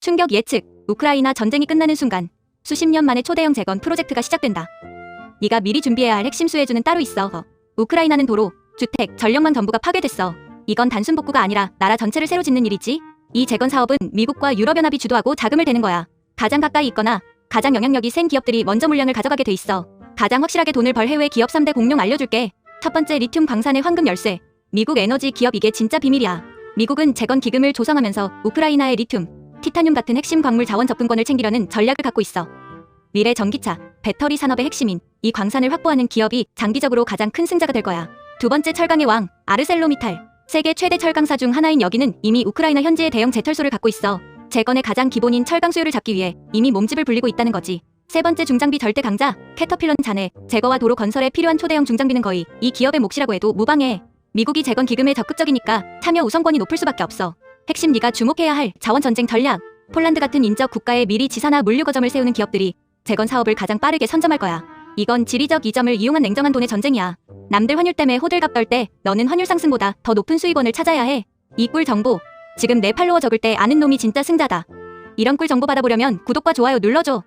충격 예측. 우크라이나 전쟁이 끝나는 순간 수십 년 만에 초대형 재건 프로젝트가 시작된다. 네가 미리 준비해야 할 핵심 수혜주는 따로 있어. 우크라이나는 도로, 주택, 전력망 전부가 파괴됐어. 이건 단순 복구가 아니라 나라 전체를 새로 짓는 일이지. 이 재건 사업은 미국과 유럽연합이 주도하고 자금을 대는 거야. 가장 가까이 있거나 가장 영향력이 센 기업들이 먼저 물량을 가져가게 돼 있어. 가장 확실하게 돈을 벌 해외 기업 3대 공룡 알려줄게. 첫 번째 리튬 광산의 황금 열쇠. 미국 에너지 기업 이게 진짜 비밀이야. 미국은 재건 기금을 조성하면서 우크라이나의 리튬, 티타늄 같은 핵심 광물 자원 접근권을 챙기려는 전략을 갖고 있어. 미래 전기차, 배터리 산업의 핵심인 이 광산을 확보하는 기업이 장기적으로 가장 큰 승자가 될 거야. 두 번째 철강의 왕, 아르셀로미탈. 세계 최대 철강사 중 하나인 여기는 이미 우크라이나 현지의 대형 제철소를 갖고 있어. 재건의 가장 기본인 철강 수요를 잡기 위해 이미 몸집을 불리고 있다는 거지. 세 번째 중장비 절대 강자, 캐터필러는 자네, 제거와 도로 건설에 필요한 초대형 중장비는 거의 이 기업의 몫이라고 해도 무방해. 미국이 재건 기금에 적극적이니까 참여 우선권이 높을 수밖에 없어. 핵심 네가 주목해야 할 자원 전쟁 전략. 폴란드 같은 인접 국가에 미리 지사나 물류 거점을 세우는 기업들이 재건 사업을 가장 빠르게 선점할 거야. 이건 지리적 이점을 이용한 냉정한 돈의 전쟁이야. 남들 환율 때문에 호들갑 떨 때 너는 환율 상승보다 더 높은 수익원을 찾아야 해. 이 꿀 정보. 지금 내 팔로워 적을 때 아는 놈이 진짜 승자다. 이런 꿀 정보 받아보려면 구독과 좋아요 눌러줘.